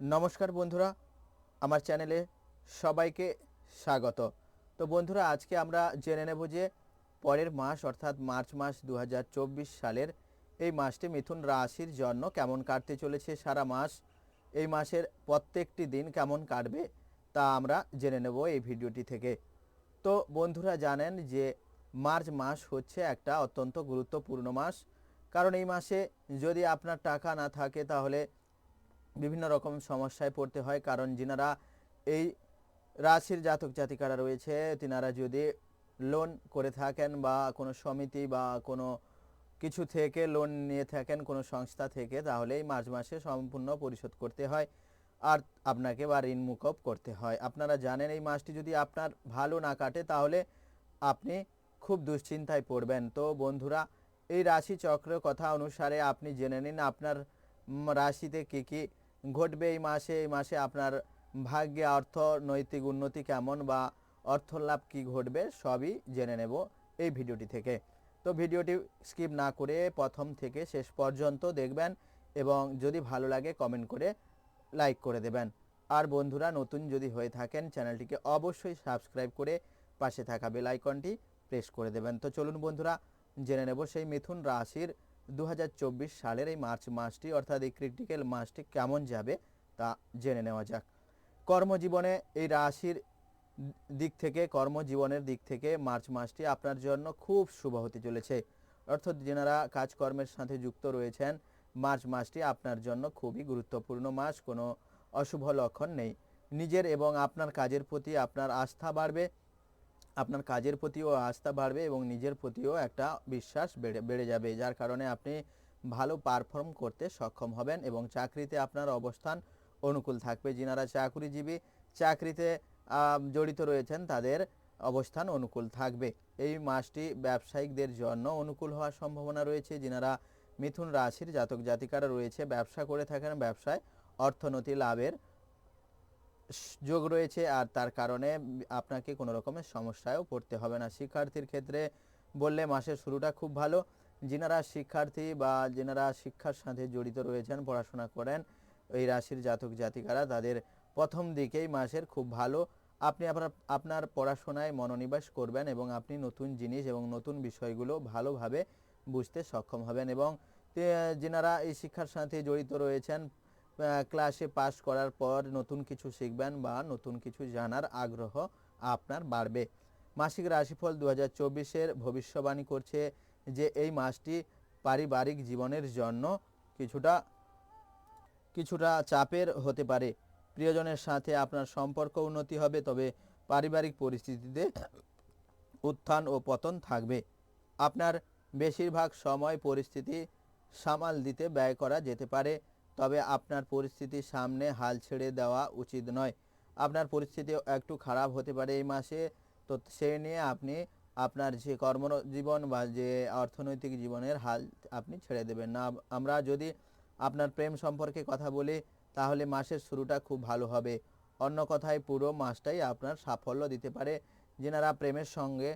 নমস্কার বন্ধুরা, আমার চ্যানেলে সবাইকে স্বাগত। তো বন্ধুরা, আজকে আমরা জেনে নেব যে পরের মাস, অর্থাৎ মার্চ মাস দু হাজার চব্বিশ সালের এই মাসটি মিথুন রাশির জন্য কেমন কাটতে চলেছে সারা মাস, এই মাসের প্রত্যেকটি দিন কেমন কাটবে তা আমরা জেনে নেব এই ভিডিওটি থেকে। তো বন্ধুরা, জানেন যে মার্চ মাস হচ্ছে একটা অত্যন্ত গুরুত্বপূর্ণ মাস, কারণ এই মাসে যদি আপনার টাকা না থাকে তাহলে বিভিন্ন রকম সমস্যায় পড়তে হয়, কারণ যিনারা এই রাশির জাতক জাতিকারা রয়েছে, তিনারা যদি লোন করে থাকেন বা কোনো সমিতি বা কোনো কিছু থেকে লোন নিয়ে থাকেন, কোনো সংস্থা থেকে তাহলে এই মার্চ মাসে সম্পূর্ণ পরিশোধ করতে হয় আর আপনাকে বা ঋণ মুকুব করতে হয়। আপনারা জানেন এই মাসটি যদি আপনার ভালো না কাটে, তাহলে আপনি খুব দুশ্চিন্তায় পড়বেন। তো বন্ধুরা, এই রাশি চক্র কথা অনুসারে আপনি জেনে নিন, আপনার রাশিতে কী কী ঘটবে এই মাসে এই মাসে আপনার ভাগ্যে অর্থ, নৈতিক উন্নতি কেমন বা অর্থ লাভ কী ঘটবে সবই জেনে নেব এই ভিডিওটি থেকে। তো ভিডিওটি স্কিপ না করে প্রথম থেকে শেষ পর্যন্ত দেখবেন এবং যদি ভালো লাগে কমেন্ট করে লাইক করে দেবেন। আর বন্ধুরা, নতুন যদি হয়ে থাকেন চ্যানেলটিকে অবশ্যই সাবস্ক্রাইব করে পাশে থাকা বেল আইকনটি প্রেস করে দেবেন। তো চলুন বন্ধুরা, জেনে নেব সেই মিথুন রাশির দু হাজার চব্বিশ সালের এই মার্চ মাসটি অর্থাৎ এই ক্রিটিক্যাল মাসটি কেমন যাবে তা জেনে নেওয়া যাক। কর্মজীবনে এই রাশির দিক থেকে, কর্মজীবনের দিক থেকে মার্চ মাসটি আপনার জন্য খুব শুভ হতে চলেছে। অর্থাৎ যেনারা কাজকর্মের সাথে যুক্ত রয়েছেন, মার্চ মাসটি আপনার জন্য খুবই গুরুত্বপূর্ণ মাস, কোনো অশুভ লক্ষণ নেই। নিজের এবং আপনার কাজের প্রতি আপনার আস্থা বাড়বে। আপনার কাজের প্রতিও আস্থা বাড়বে এবং নিজের প্রতিও একটা বিশ্বাস বেড়ে বেড়ে যাবে, যার কারণে আপনি ভালো পারফর্ম করতে সক্ষম হবেন এবং চাকরিতে আপনার অবস্থান অনুকূল থাকবে। যিনারা চাকরিজীবী চাকরিতে জড়িত রয়েছেন, তাদের অবস্থান অনুকূল থাকবে। এই মাসটি ব্যবসায়িকদের জন্য অনুকূল হওয়ার সম্ভাবনা রয়েছে। যিনারা মিথুন রাশির জাতক জাতিকারা রয়েছে, ব্যবসা করে থাকেন, ব্যবসায় অর্থনীতি লাভের যোগ রয়েছে আর তার কারণে আপনাকে কোনো রকমের সমস্যায়ও পড়তে হবে না। শিক্ষার্থীর ক্ষেত্রে বললে মাসের শুরুটা খুব ভালো। যিনারা শিক্ষার্থী বা যিনারা শিক্ষার সাথে জড়িত রয়েছেন, পড়াশোনা করেন, এই রাশির জাতক জাতিকারা তাদের প্রথম দিকেই মাসের খুব ভালো। আপনি আপনার আপনার পড়াশোনায় মনোনিবেশ করবেন এবং আপনি নতুন জিনিস এবং নতুন বিষয়গুলো ভালোভাবে বুঝতে সক্ষম হবেন এবং যিনারা এই শিক্ষার সাথে জড়িত রয়েছেন ক্লাসে পাশ করার পর নতুন কিছু শিখবেন বা নতুন কিছু জানার আগ্রহ আপনার বাড়বে। মাসিক রাশিফল দু হাজার ভবিষ্যবাণী করছে যে এই মাসটি পারিবারিক জীবনের জন্য কিছুটা কিছুটা চাপের হতে পারে। প্রিয়জনের সাথে আপনার সম্পর্ক উন্নতি হবে, তবে পারিবারিক পরিস্থিতিতে উত্থান ও পতন থাকবে। আপনার বেশিরভাগ সময় পরিস্থিতি সামাল দিতে ব্যয় করা যেতে পারে। তবে আপনার পরিস্থিতির সামনে হাল ছেড়ে দেওয়া উচিত নয়। আপনার পরিস্থিতি একটু খারাপ হতে পারে এই মাসে, তো সেই নিয়ে আপনি আপনার যে কর্মজীবন বা যে অর্থনৈতিক জীবনের হাল আপনি ছেড়ে দেবেন না। আমরা যদি আপনার প্রেম সম্পর্কে কথা বলি, তাহলে মাসের শুরুটা খুব ভালো হবে। অন্য কথায়, পুরো মাসটাই আপনার সাফল্য দিতে পারে। যেনারা প্রেমের সঙ্গে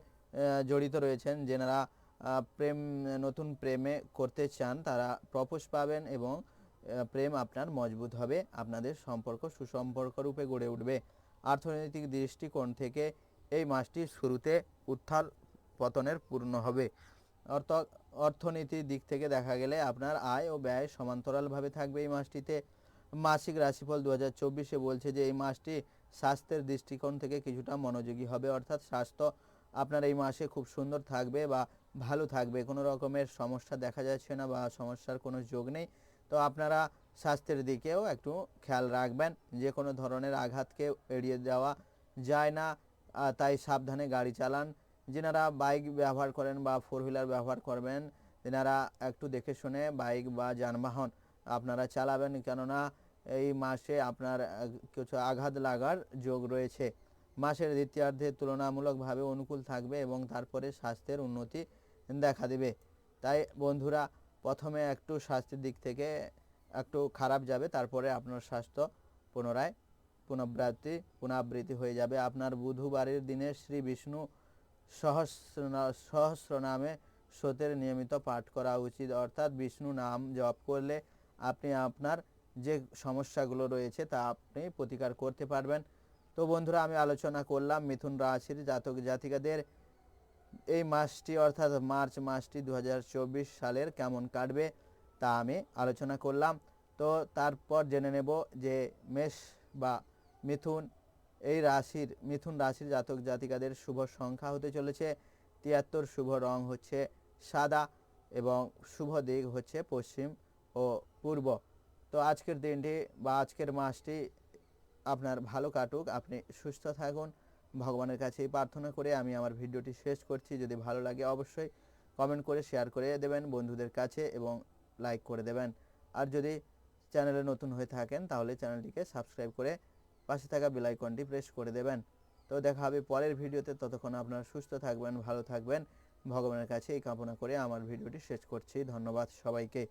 জড়িত রয়েছেন, যেনারা প্রেম, নতুন প্রেমে করতে চান, তারা প্রপোজ পাবেন এবং প্রেম আপনার মজবুত হবে, আপনাদের সম্পর্ক সুসম্পর্ক রূপে গড়ে উঠবে। অর্থনৈতিক দৃষ্টিকোণ থেকে এই মাসটির শুরুতে উত্থান পতনের পূর্ণ হবে। অর্থ, অর্থনীতির দিক থেকে দেখা গেলে আপনার আয় ও ব্যয় সমান্তরালভাবে থাকবে এই মাসটিতে। মাসিক রাশিফল দু হাজার চব্বিশে বলছে যে এই মাসটি স্বাস্থ্যের দৃষ্টিকোণ থেকে কিছুটা মনোযোগী হবে, অর্থাৎ স্বাস্থ্য আপনার এই মাসে খুব সুন্দর থাকবে বা ভালো থাকবে। কোনো রকমের সমস্যা দেখা যাচ্ছে না বা সমস্যার কোনো যোগ নেই। তো আপনারা স্বাস্থ্যের দিকেও একটু খেয়াল রাখবেন। যে কোনো ধরনের আঘাতকে এড়িয়ে যাওয়া যায় না। তাই সাবধানে গাড়ি চালান। যেনারা বাইক ব্যবহার করেন বা ফোর হুইলার ব্যবহার করবেন, তেনারা একটু দেখে শুনে বাইক বা যানবাহন আপনারা চালাবেন। কেননা এই মাসে আপনার কিছু আঘাত লাগার যোগ রয়েছে। মাসের দ্বিতীয়ার্ধে তুলনামূলকভাবে অনুকূল থাকবে এবং তারপরে স্বাস্থ্যের উন্নতি দেখা দেবে। তাই বন্ধুরা প্রথমে একটু স্বাস্থ্যের দিক থেকে একটু খারাপ যাবে, তারপরে আপনার স্বাস্থ্য পুনরায় পুনরাবৃত্তি পুনরাবৃত্তি হয়ে যাবে। আপনার বুধবারের দিনে শ্রী বিষ্ণু সহস্র সহস্র নামে সতের নিয়মিত পাঠ করা উচিত। অর্থাৎ বিষ্ণু নাম জপ করলে আপনি আপনার যে সমস্যাগুলো রয়েছে তা আপনি প্রতিকার করতে পারবেন। তো বন্ধুরা, আমি আলোচনা করলাম মিথুন রাশির জাতক জাতিকাদের এই মাসটি অর্থাৎ মার্চ মাসটি দু হাজার চব্বিশ সালের কেমন কাটবে তা আমি আলোচনা করলাম। তো তারপর জেনে নেব যে মেষ বা মিথুন, এই রাশির, মিথুন রাশির জাতক জাতিকাদের শুভ সংখ্যা হতে চলেছে। তিয়াত্তর শুভ রং হচ্ছে সাদা এবং শুভ দিক হচ্ছে পশ্চিম ও পূর্ব। তো আজকের দিনটি বা আজকের মাসটি আপনার ভালো কাটুক, আপনি সুস্থ থাকুন। ভগবানের কাছেই প্রার্থনা করে আমি আমার ভিডিওটি শেষ করছি। যদি ভালো লাগে অবশ্যই কমেন্ট করে শেয়ার করে দেবেন বন্ধুদের কাছে এবং লাইক করে দেবেন। আর যদি চ্যানেলে নতুন হয়ে থাকেন তাহলে চ্যানেলটিকে সাবস্ক্রাইব করে পাশে থাকা বেল আইকনটি প্রেস করে দেবেন। তো দেখা হবে পরের ভিডিওতে। ততক্ষণ আপনারা সুস্থ থাকবেন, ভালো থাকবেন। ভগবানের কাছে এই কামনা করে আমার ভিডিওটি শেষ করছি। ধন্যবাদ সবাইকে।